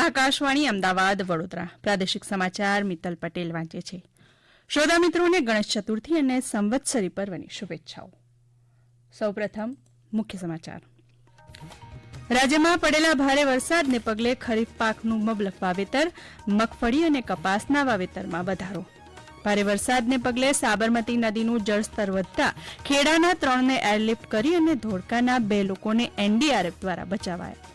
આકાશવાણી અમદાવાદ, વડોદરા. પ્રાદેશિક સમાચાર મિત્તલ પટેલ વાંચે છે. શ્રોતા મિત્રોને ગણેશ ચતુર્થી અને સંવત્સરી પર્વની શુભેચ્છાઓ. સૌપ્રથમ મુખ્ય સમાચાર. રાજ્યમાં પડેલા ભારે વરસાદને પગલે ખરીફ પાકનું મબલક વાવેતર, મગફળી અને કપાસના વાવેતરમાં વધારો. ભારે વરસાદને પગલે સાબરમતી નદીનું જળસ્તર વધતા ખેડાના ત્રણને એરલિફ્ટ કરી અને ધોળકાના બે લોકોને એનડીઆરએફ દ્વારા બચાવાયા.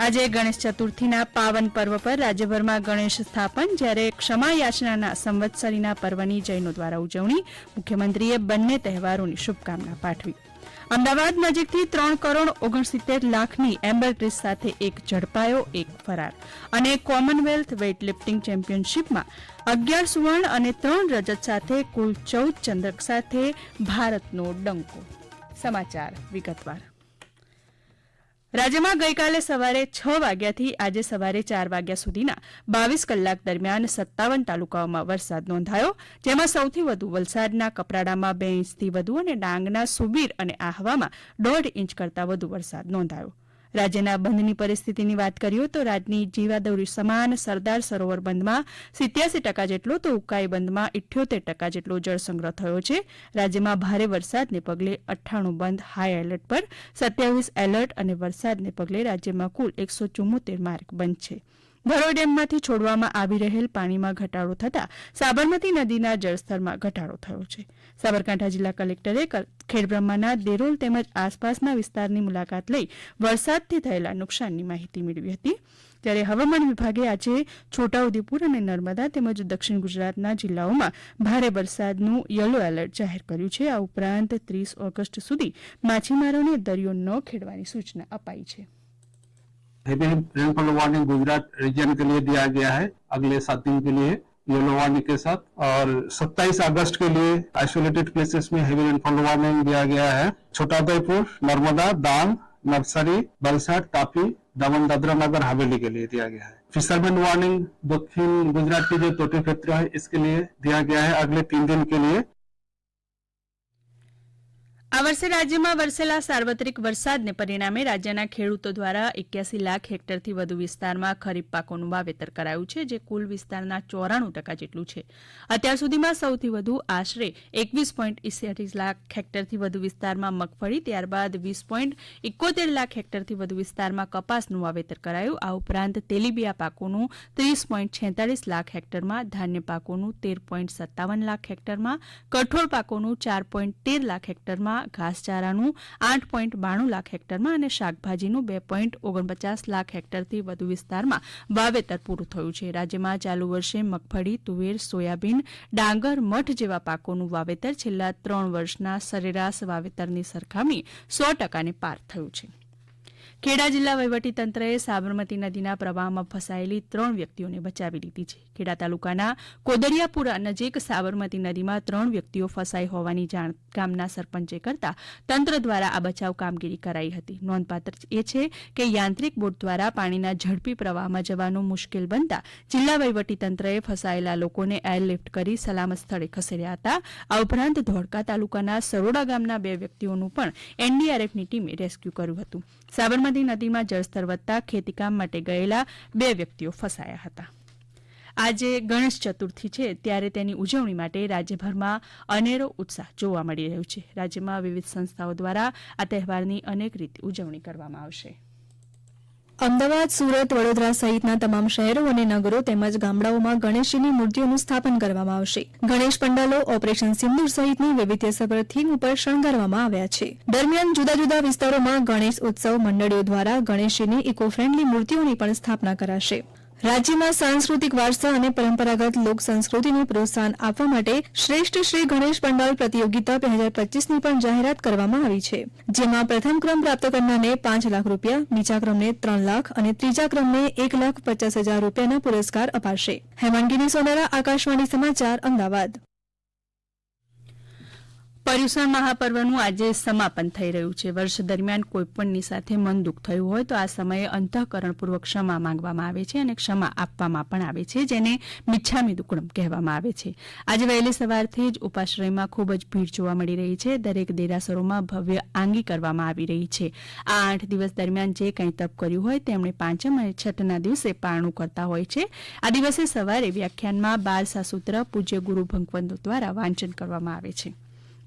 આજે ગણેશ ચતુર્થીના પાવન પર્વ પર રાજ્યભરમાં ગણેશ સ્થાપન, જ્યારે ક્ષમા યાચનાના સંવત્સરીના પર્વની જૈનો દ્વારા ઉજવણી, મુખ્યમંત્રીએ બંને તહેવારોની શુભકામના પાઠવી. અમદાવાદ નજીકથી ત્રણ કરોડ ઓગણસિત્તેર લાખની એમ્બર સાથે એક ઝડપાયો, એક ફરાર. અને કોમનવેલ્થ વેઇટલિફ્ટિંગ ચેમ્પિયનશીપમાં અગિયાર સુવર્ણ અને ત્રણ રજત સાથે કુલ ચૌદ ચંદ્રક સાથે ભારતનો ડંકો. સમાચાર વિગતવાર. રાજ્યમાં ગઈકાલે સવારે છ વાગ્યાથી આજે સવારે ચાર વાગ્યા સુધીના બાવીસ કલાક દરમિયાન સત્તાવન તાલુકાઓમાં વરસાદ નોંધાયો, જેમાં સૌથી વધુ વલસાડના કપરાડામાં બે ઇંચથી વધુ અને ડાંગના સુબીર અને આહવામાં દોઢ ઇંચ કરતાં વધુ વરસાદ નોંધાયો. રાજ્યના બંધની પરિસ્થિતિની વાત કરીએ તો રાજની જીવાદોરી સમાન સરદાર સરોવર બંધમાં સિત્યાસી ટકા જેટલો તો ઉકાઈ બંધમાં ઇઠ્યોતેર ટકા જેટલો જળસંગ્રહ થયો છે. રાજ્યમાં ભારે વરસાદને પગલે અઠ્ઠાણું બંધ હાઈ એલર્ટ પર સત્યાવીસ એલર્ટ અને વરસાદને પગલે રાજ્યમાં કુલ એકસો માર્ગ બંધ છે. ભરોઈ ડેમમાંથી છોડવામાં આવી રહેલ પાણીમાં ઘટાડો થતાં સાબરમતી નદીના જળસ્તરમાં ઘટાડો થયો છે. સાબરકાંઠા જિલ્લા કલેક્ટરે ક- ખેડબ્રહ્માના દેરોલ તેમજ આસપાસના વિસ્તારની મુલાકાત લઈ વરસાદથી થયેલા નુકસાનની માહિતી મેળવી હતી ત્યારે હવામાન વિભાગે આજે છોટાઉદેપુર અને નર્મદા તેમજ દક્ષિણ ગુજરાતના જિલ્લાઓમાં ભારે વરસાદનું યલો એલર્ટ જાહેર કર્યું છે આ ઉપરાંત ત્રીસ ઓગસ્ટ સુધી માછીમારોને દરિયો ન ખેડવાની સૂચના અપાઈ છે heavy rainfall warning Gujarat region के लिए दिया गया है अगले सात दिन के लिए येलो वार्निंग के साथ। और 27 अगस्त के लिए आइसोलेटेड प्लेसेस में हेवी रेनफॉल वार्निंग दिया गया है। छोटा उदयपुर नर्मदा, दान, नर्सरी बलसाट तापी, दमन दादरा नगर हवेली के लिए दिया गया है। फिशरमैन वार्निंग दक्षिण गुजरात के जो तोटे क्षेत्र है, इसके लिए दिया गया है। अगले तीन दिन के लिए આ વર્ષે રાજ્યમાં વરસેલા સાર્વત્રિક વરસાદને પરિણામે રાજ્યના ખેડૂતો દ્વારા એક્યાસી લાખ હેક્ટરથી વધુ વિસ્તારમાં ખરીફ પાકોનું વાવેતર કરાયું છે, જે કુલ વિસ્તારના ચોરાણું ટકા જેટલું છે. અત્યાર સુધીમાં સૌથી વધુ આશરે એકવીસ પોઈન્ટ ઇસેત્રીસ લાખ હેક્ટરથી વધુ વિસ્તારમાં મગફળી, ત્યારબાદ વીસ પોઈન્ટ એકોતેર લાખ હેક્ટરથી વધુ વિસ્તારમાં કપાસનું વાવેતર કરાયું. આ ઉપરાંત તેલીબિયા પાકોનું ત્રીસ પોઈન્ટ છેતાલીસ લાખ હેક્ટરમાં, ધાન્ય પાકોનું તેર પોઈન્ટ સત્તાવન લાખ હેક્ટરમાં, કઠોળ પાકોનું ચાર પોઈન્ટ તેર લાખ હેક્ટરમાં ઘાસચારાનું આઠ પોઈન્ટ બાણું લાખ હેક્ટરમાં અને શાકભાજીનું બે પોઈન્ટ ઓગણપચાસ લાખ હેક્ટરથી વધુ વિસ્તારમાં વાવેતર પૂરું થયું છે. રાજ્યમાં ચાલુ વર્ષે મગફળી, તુવેર, સોયાબીન, ડાંગર, મઠ જેવા પાકોનું વાવેતર છેલ્લા ત્રણ વર્ષના સરેરાશ વાવેતરની સરખામણી સો ટકાને પાર થયું છે. ખેડા જિલ્લા વહીવટીતંત્રએ સાબરમતી નદીના પ્રવાહમાં ફસાયેલી ત્રણ વ્યક્તિઓને બચાવી લીધી છે. ખેડા તાલુકાના કોદરિયાપુરા નજીક સાબરમતી નદીમાં ત્રણ વ્યક્તિઓ ફસાઈ હોવાની જાણ ગામના સરપંચે કરતા તંત્ર દ્વારા આ બચાવ કામગીરી કરાઈ હતી. નોંધપાત્ર એ છે કે યાંત્રિક બોટ દ્વારા પાણીના ઝડપી પ્રવાહમાં જવાનું મુશ્કેલ બનતા જિલ્લા વહીવટીતંત્રએ ફસાયેલા લોકોને એરલિફ્ટ કરી સલામત સ્થળે ખસેડ્યા હતા. આ ઉપરાંત ધોળકા તાલુકાના સરોડા ગામના બે વ્યક્તિઓનું પણ એનડીઆરએફની ટીમે રેસ્ક્યુ કર્યું હતું. સાબરમતી નદીમાં જળસ્તર વધતા ખેતીકામ માટે ગયેલા બે વ્યક્તિઓ ફસાયા હતા. આજે ગણેશ ચતુર્થી છે, ત્યારે તેની ઉજવણી માટે રાજ્યભરમાં અનેરો ઉત્સાહ જોવા મળી રહ્યો છે. રાજ્યમાં વિવિધ સંસ્થાઓ દ્વારા આ તહેવારની અનેક રીતે ઉજવણી કરવામાં આવશે. અમદાવાદ, સુરત, વડોદરા સહિતના તમામ શહેરો અને નગરો તેમજ ગામડાઓમાં ગણેશજીની મૂર્તિઓનું સ્થાપન કરવામાં આવશે. ગણેશ પંડાલો, ઓપરેશન સિંદૂર સહિતની વૈવિધ્યસભર થીમ ઉપર શણગારવામાં આવ્યા છે. દરમિયાન જુદા જુદા વિસ્તારોમાં ગણેશ ઉત્સવ મંડળીઓ દ્વારા ગણેશજીની ઇકો ફ્રેન્ડલી મૂર્તિઓની પણ સ્થાપના કરાશે. રાજ્યમાં સાંસ્કૃતિક વારસા અને પરંપરાગત લોક સંસ્કૃતિને પ્રોત્સાહન આપવા માટે શ્રેષ્ઠ શ્રી ગણેશ પંડાલ પ્રતિયોગિતા બે હજાર પચીસની પણ જાહેરાત કરવામાં આવી છે, જેમાં પ્રથમ ક્રમ પ્રાપ્ત કરનારને પાંચ લાખ રૂપિયા, બીજા ક્રમને ત્રણ લાખ અને ત્રીજા ક્રમને એક લાખ પચાસ હજાર રૂપિયાના પુરસ્કાર અપાશે. હેમાંગીની સોનારા, આકાશવાણી સમાચાર, અમદાવાદ. પર્યુષણ મહાપર્વનું આજે સમાપન થઈ રહ્યું છે. વર્ષ દરમિયાન કોઈપણની સાથે મન દુઃખ થયું હોય તો આ સમયે અંતઃકરણપૂર્વક ક્ષમા માંગવામાં આવે છે અને ક્ષમા આપવામાં પણ આવે છે, જેને મિચ્છામી દુક્કડમ કહેવામાં આવે છે. આજે વહેલી સવારથી જ ઉપાશ્રયમાં ખૂબ જ ભીડ જોવા મળી રહી છે. દરેક દેરાસરોમાં ભવ્ય આંગી કરવામાં આવી રહી છે. આ આઠ દિવસ દરમિયાન જે કંઈ તપ કર્યું હોય તેમણે પાંચમ અને છઠના દિવસે પારણું કરતા હોય છે. આ દિવસે સવારે વ્યાખ્યાનમાં બાર સાસૂત્ર પૂજ્ય ગુરુ ભંગવંતો દ્વારા વાંચન કરવામાં આવે છે.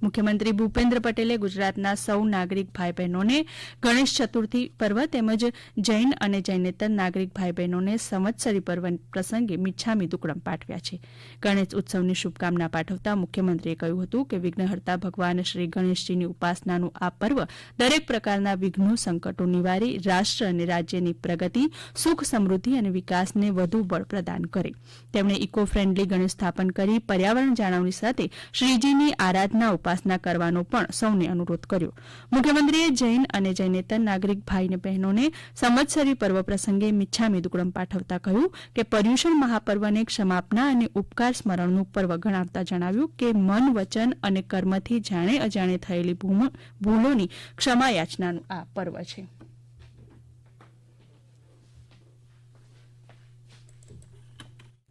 મુખ્યમંત્રી ભૂપેન્દ્ર પટેલે ગુજરાતના સૌ નાગરિક ભાઈ બહેનોને ગણેશ ચતુર્થી પર્વ તેમજ જૈન અને જૈનેતર નાગરિક ભાઈ બહેનોને સંવત્સરી પર્વ પ્રસંગે મિચ્છામી દુક્કડમ પાઠવ્યા છે. ગણેશ ઉત્સવની શુભકામના પાઠવતા મુખ્યમંત્રીએ કહ્યું હતું કે વિઘ્નહર્તા ભગવાન શ્રી ગણેશજીની ઉપાસનાનું આ પર્વ દરેક પ્રકારના વિઘ્નો સંકટો નિવારી રાષ્ટ્ર અને રાજ્યની પ્રગતિ, સુખ સમૃદ્ધિ અને વિકાસને વધુ બળ પ્રદાન કરે. તેમણે ઇકો ફ્રેન્ડલી ગણેશ સ્થાપન કરી પર્યાવરણ જાળવણી સાથે શ્રીજીની આરાધના ઉપાસના કરવાનો પણ સૌને અનુરોધ કર્યો. મુખ્યમંત્રીએ જૈન અને જૈનેતર નાગરિક ભાઈને બહેનોને સંવત્સરી પર્વ પ્રસંગે મિચ્છામી દુક્કડમ પાઠવતા કહ્યું કે પર્યુષણ મહાપર્વને ક્ષમાપના અને ઉપકાર સ્મરણનું પર્વ ગણાવતા જણાવ્યું કે મન, વચન અને કર્મથી જાણે અજાણે થયેલી ભૂલોની ક્ષમા યાચનાનું આ પર્વ છે.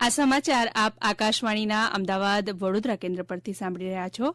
આ સમાચાર આપ આકાશવાણીના અમદાવાદ વડોદરા કેન્દ્ર પરથી સાંભળી રહ્યા છો.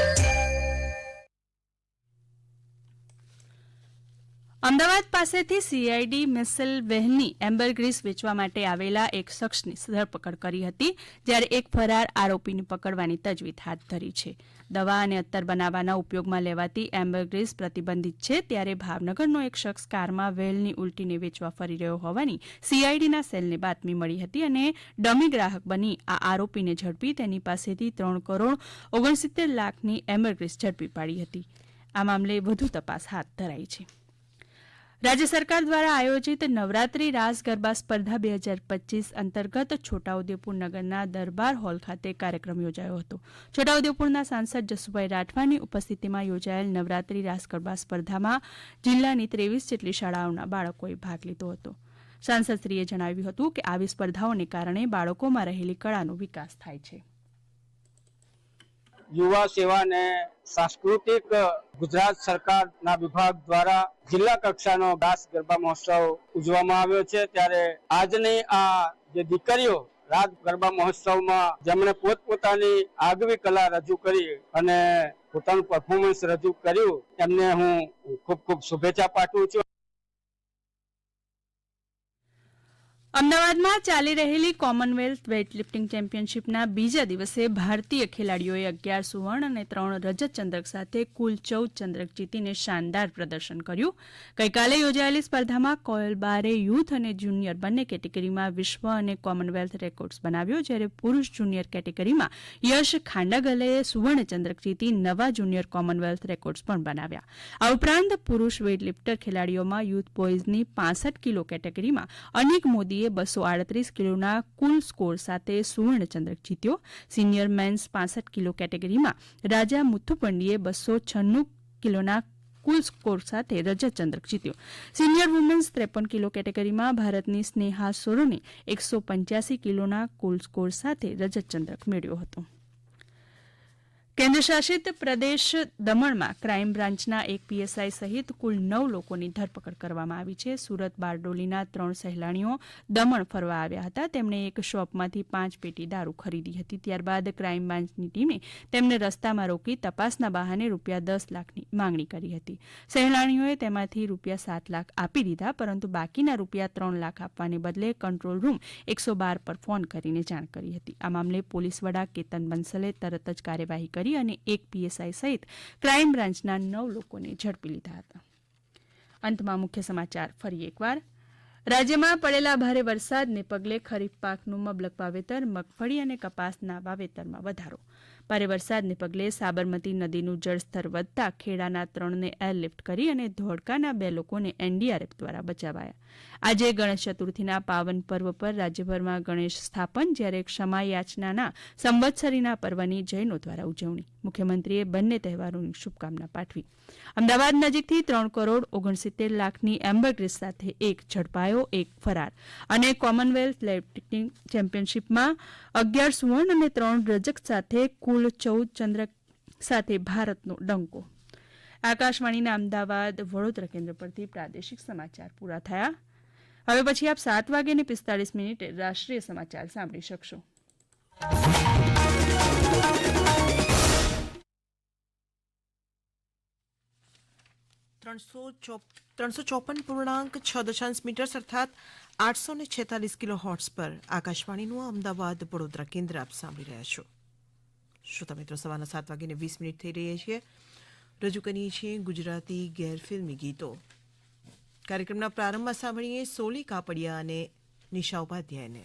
અમદાવાદ પાસેથી સીઆઈડી મિસલ વેહની એમ્બરગ્રીસ વેચવા માટે આવેલા એક શખ્સની ધરપકડ કરી હતી, જ્યારે એક ફરાર આરોપીને પકડવાની તજવીજ હાથ ધરી છે. દવા અને અત્તર બનાવવાના ઉપયોગમાં લેવાતી એમ્બરગ્રીસ પ્રતિબંધિત છે, ત્યારે ભાવનગરનો એક શખ્સ કારમાં વેલની ઉલટીને વેચવા ફરી રહ્યો હોવાની સીઆઈડીના સેલને બાતમી મળી હતી અને ડમી ગ્રાહક બની આ આરોપીને ઝડપી તેની પાસેથી ત્રણ કરોડ ઓગણસિત્તેર લાખની એમ્બરગ્રીસ ઝડપી પાડી હતી. આ મામલે વધુ તપાસ હાથ ધરાઈ છે. રાજ્ય સરકાર દ્વારા આયોજિત નવરાત્રી રાસ ગરબા સ્પર્ધા બે હજાર પચીસ અંતર્ગત છોટાઉદેપુર નગરના દરબાર હોલ ખાતે કાર્યક્રમ યોજાયો હતો. છોટાઉદેપુરના સાંસદ જસુભાઈ રાઠવાની ઉપસ્થિતિમાં યોજાયેલ નવરાત્રી રાસ ગરબા સ્પર્ધામાં જિલ્લાની ત્રેવીસ જેટલી શાળાઓના બાળકોએ ભાગ લીધો હતો. સાંસદશ્રીએ જણાવ્યું હતું કે આવી સ્પર્ધાઓને કારણે બાળકોમાં રહેલી કળાનો વિકાસ થાય છે. યુવા સેવા ને સાંસ્કૃતિક ગુજરાત સરકારના વિભાગ દ્વારા જિલ્લા કક્ષાનો દાસ ગરબા મહોત્સવ ઉજવવામાં આવ્યો છે. ત્યારે આજની આ જે દીકરીઓ રાત ગરબા મહોત્સવમાં જેમણે પોતપોતાની આગવી કલા રજૂ કરી અને પોતાનું પરફોર્મન્સ રજૂ કર્યું, એમને હું ખૂબ ખૂબ શુભેચ્છા પાઠવું છું. અમદાવાદમાં ચાલી રહેલી કોમનવેલ્થ વેઇટલિફ્ટિંગ ચેમ્પિયનશિપના બીજા દિવસે ભારતીય ખેલાડીઓએ અગિયાર સુવર્ણ અને ત્રણ રજત ચંદ્રક સાથે કુલ ચૌદ ચંદ્રક જીતીને શાનદાર પ્રદર્શન કર્યું. ગઈકાલે યોજાયેલી સ્પર્ધામાં કોયલ બારે યુથ અને જુનિયર બંને કેટેગરીમાં વિશ્વ અને કોમનવેલ્થ રેકોર્ડ્સ બનાવ્યો, જ્યારે પુરુષ જુનિયર કેટેગરીમાં યશ ખાંડાગલે સુવર્ણ ચંદ્રક જીતી નવા જુનિયર કોમનવેલ્થ રેકોર્ડ્સ પણ બનાવ્યા. આ ઉપરાંત પુરુષ વેઇટલિફ્ટર ખેલાડીઓમાં યુથ બોયઝની પાસઠ કિલો કેટેગરીમાં અનિક મોદીએ બસો આડત્રીસ કિલોના કુલ સ્કોર સાથે સુવર્ણ ચંદ્રક જીત્યો. સિનિયર મેન્સ પાસઠ કિલો કેટેગરીમાં રાજા મુથુપંડીએ બસો છન્નું કિલોના કુલ સ્કોર સાથે રજત ચંદ્રક જીત્યો. સિનિયર વુમેન્સ ત્રેપન કિલો કેટેગરીમાં ભારતની સ્નેહા સોરોને એકસો પંચ્યાસી કિલોના કુલ સ્કોર સાથે રજત ચંદ્રક મેળવ્યો હતો. કેન્દ્રશાસિત પ્રદેશ દમણમાં ક્રાઇમ બ્રાન્ચના એક પીએસઆઈ સહિત કુલ નવ લોકોની ધરપકડ કરવામાં આવી છે. સુરત બારડોલીના ત્રણ સહેલાણીઓ દમણ ફરવા આવ્યા હતા. તેમણે એક શોપમાંથી પાંચ પેટી દારૂ ખરીદી હતી. ત્યારબાદ ક્રાઇમ બ્રાન્ચની ટીમે તેમને રસ્તામાં રોકી તપાસના બહાને રૂપિયા દસ લાખની માંગણી કરી હતી. સહેલાણીઓએ તેમાંથી રૂપિયા સાત લાખ આપી દીધા, પરંતુ બાકીના રૂપિયા ત્રણ લાખ આપવાને બદલે કંટ્રોલ રૂમ એકસો બાર પર ફોન કરીને જાણ કરી હતી. આ મામલે પોલીસ વડા કેતન બંસલે તરત જ કાર્યવાહી કરી અને એક પીએસઆઈ સહિત ક્રાઇમ બ્રાન્ચના નવ લોકોને ઝડપી લીધા હતા. અંતમાં મુખ્ય સમાચાર, ફરી એકવાર. રાજ્યમાં પડેલા ભારે વરસાદને પગલે ખરીફ પાકનું મબલક વાવેતર, મગફળી અને કપાસના વાવેતરમાં વધારો. ભારે વરસાદને પગલે સાબરમતી નદીનું જળસ્તર વધતા ખેડાના ત્રણને એરલિફ્ટ કરી અને ધોળકાના બે લોકોને એનડીઆરએફ દ્વારા બચાવાયા. આજે ગણેશ ચતુર્થીના પાવન પર્વ પર રાજ્યભરમાં ગણેશ સ્થાપન, જ્યારે ક્ષમાયાચનાના સંવત્સરીના પર્વની જૈનો દ્વારા ઉજવણી. મુખ્યમંત્રીએ બંને તહેવારોની શુભકામના પાઠવી. અમદાવાદ નજીકથી ત્રણ કરોડ ઓગણસિત્તેર લાખની એમ્બરગ્રીસ સાથે એક ઝડપાયો, એક ફરાર. અને કોમનવેલ્થ વેઇટલિફ્ટિંગ ચેમ્પિયનશિપમાં અગિયાર સુવર્ણ અને ત્રણ રજક સાથે કુલ ચૌદ ચંદ્રક સાથે ભારતનો ડંકો. આકાશવાણીના અમદાવાદ વડોદરા કેન્દ્ર પરથી પ્રાદેશિક સમાચાર પૂરા થયા. હવે પછી આપ સાત વાગે ને પિસ્તાળીસ મિનિટે રાષ્ટ્રીય સમાચાર સાંભળી શકશો. ત્રણસો ચોપ, ત્રણસો ચોપન પૂર્ણાંક છ દશાંશ મીટર્સ અર્થાત આઠસો ને છેતાલીસ કિલો હોટ્સ પર આકાશવાણીનું અમદાવાદ વડોદરા કેન્દ્ર આપ સાંભળી રહ્યા છો. શ્રોતા મિત્રો સવારના સાત વાગીને વીસ મિનિટ થઈ રહી છે રજૂ કરીએ છીએ ગુજરાતી ગેરફિલ્મી ગીતો. કાર્યક્રમના પ્રારંભમાં સાંભળીએ સોલી કાપડિયા અને નિશા ઉપાધ્યાયને.